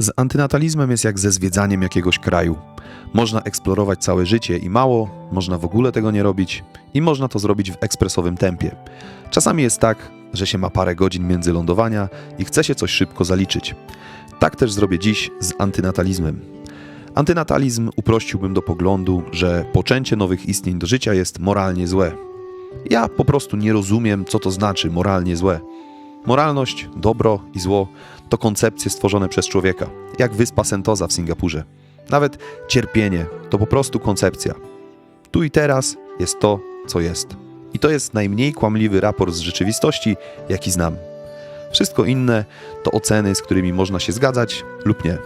Z antynatalizmem jest jak ze zwiedzaniem jakiegoś kraju. Można eksplorować całe życie i mało, można w ogóle tego nie robić i można to zrobić w ekspresowym tempie. Czasami jest tak, że się ma parę godzin między lądowania i chce się coś szybko zaliczyć. Tak też zrobię dziś z antynatalizmem. Antynatalizm uprościłbym do poglądu, że poczęcie nowych istnień do życia jest moralnie złe. Ja po prostu nie rozumiem, co to znaczy moralnie złe. Moralność, dobro i zło to koncepcje stworzone przez człowieka, jak wyspa Sentosa w Singapurze. Nawet cierpienie to po prostu koncepcja. Tu i teraz jest to, co jest. I to jest najmniej kłamliwy raport z rzeczywistości, jaki znam. Wszystko inne to oceny, z którymi można się zgadzać lub nie.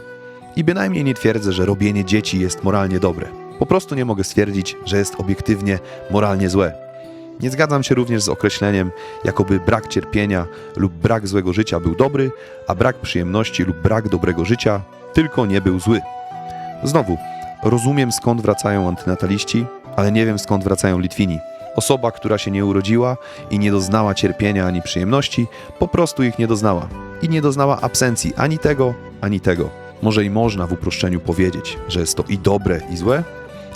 I bynajmniej nie twierdzę, że robienie dzieci jest moralnie dobre. Po prostu nie mogę stwierdzić, że jest obiektywnie moralnie złe. Nie zgadzam się również z określeniem, jakoby brak cierpienia lub brak złego życia był dobry, a brak przyjemności lub brak dobrego życia tylko nie był zły. Znowu, rozumiem skąd wracają antynataliści, ale nie wiem skąd wracają Litwini. Osoba, która się nie urodziła i nie doznała cierpienia ani przyjemności, po prostu ich nie doznała. I nie doznała absencji ani tego, ani tego. Może i można w uproszczeniu powiedzieć, że jest to i dobre, i złe,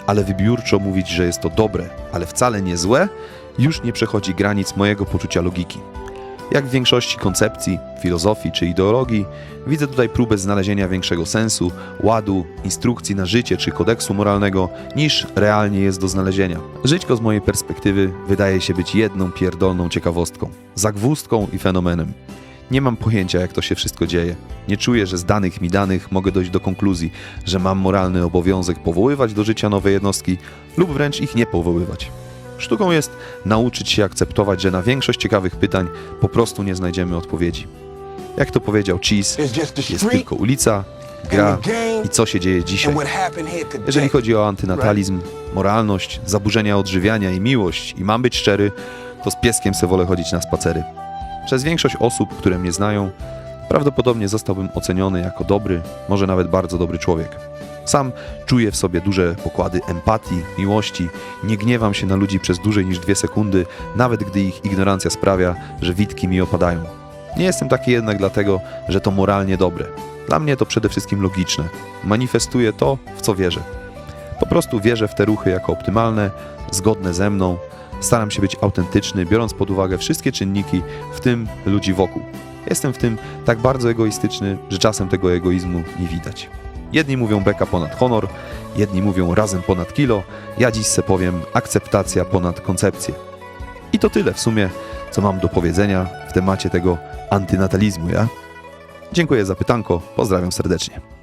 ale wybiórczo mówić, że jest to dobre, ale wcale nie złe, już nie przechodzi granic mojego poczucia logiki. Jak w większości koncepcji, filozofii czy ideologii, widzę tutaj próbę znalezienia większego sensu, ładu, instrukcji na życie czy kodeksu moralnego, niż realnie jest do znalezienia. Żyćko z mojej perspektywy wydaje się być jedną pierdolną ciekawostką, zagwózdką i fenomenem. Nie mam pojęcia, jak to się wszystko dzieje. Nie czuję, że z danych mi danych mogę dojść do konkluzji, że mam moralny obowiązek powoływać do życia nowe jednostki lub wręcz ich nie powoływać. Sztuką jest nauczyć się akceptować, że na większość ciekawych pytań po prostu nie znajdziemy odpowiedzi. Jak to powiedział Cheese, jest tylko ulica, gra i co się dzieje dzisiaj. Jeżeli chodzi o antynatalizm, moralność, zaburzenia odżywiania i miłość, i mam być szczery, to z pieskiem se wolę chodzić na spacery. Przez większość osób, które mnie znają, prawdopodobnie zostałbym oceniony jako dobry, może nawet bardzo dobry człowiek. Sam czuję w sobie duże pokłady empatii, miłości, nie gniewam się na ludzi przez dłużej niż dwie sekundy, nawet gdy ich ignorancja sprawia, że witki mi opadają. Nie jestem taki jednak dlatego, że to moralnie dobre. Dla mnie to przede wszystkim logiczne. Manifestuję to, w co wierzę. Po prostu wierzę w te ruchy jako optymalne, zgodne ze mną. Staram się być autentyczny, biorąc pod uwagę wszystkie czynniki, w tym ludzi wokół. Jestem w tym tak bardzo egoistyczny, że czasem tego egoizmu nie widać. Jedni mówią beka ponad honor, jedni mówią razem ponad kilo, ja dziś se powiem akceptacja ponad koncepcję. I to tyle w sumie, co mam do powiedzenia w temacie tego antynatalizmu, ja? Dziękuję za pytanko, pozdrawiam serdecznie.